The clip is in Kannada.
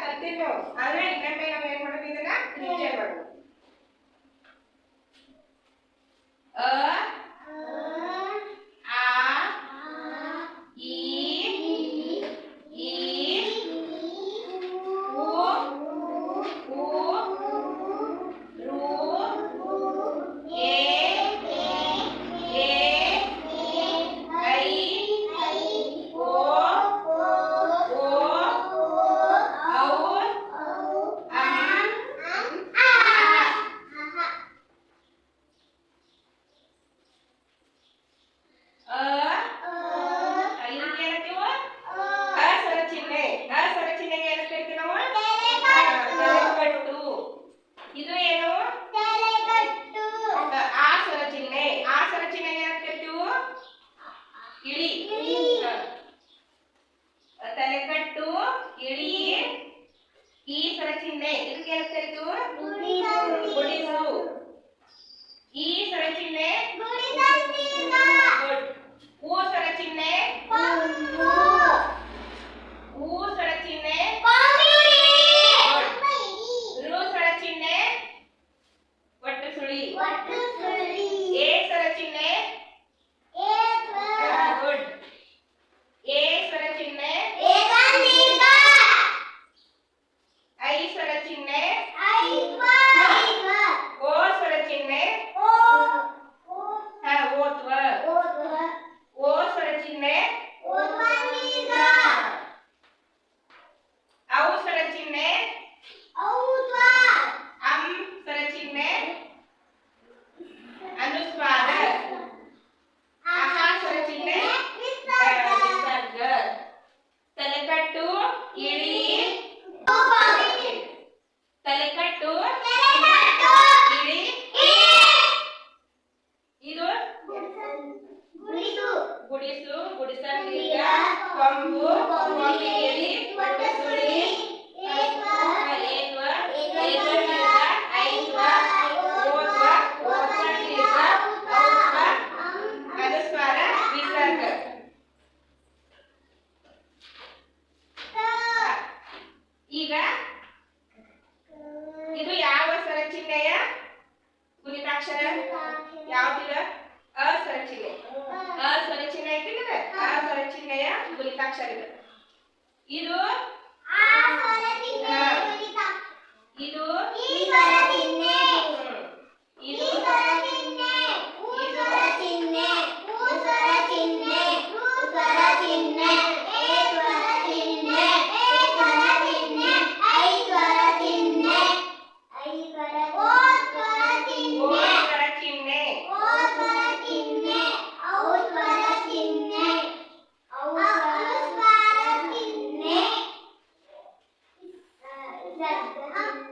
కత్తితో అరవై ఎనభై నలభై కూడా మీదగా చేయబడు ಕೇಳಿಸ್ತಿತ್ತು ಗುಡಿಸು ಈ ಸ್ವರ ಚಿಹ್ನೆ ಊ ಸ್ವರ ಚಿಹ್ನೆ ಊ ಸ್ವರ ಚಿಹ್ನೆ ರು ಸ್ವರ ಚಿಹ್ನೆ ಒಟ್ಟು ಸುಳಿ ಎ ಸ್ವರ ಚಿಹ್ನೆ ಗುಡಿಸು ಗುಡಿಸಲಿಲ್ಲ ಕೊಂಬು ಕೊಂಬಿಗೆಯಲ್ಲಿ ಸುಳಿ ಈಗ ಇದು ಯಾವ ಸ್ವರ ಚಿಹ್ನೆಯ ಗುಣಿತಾಕ್ಷರ ಯಾವ್ದಿಲ್ಲ ಅಸ್ವರ ಚಿಹ್ನೆ ಅಸ್ವರ ಚಿಹ್ನೆ ಹಾಕಿದ್ರೆ ಅಸ್ವರ ಚಿಹ್ನೆಯ ಗುಲಿತಾಕ್ಷರ ಇದು? ಇದು? ಇದು Giày.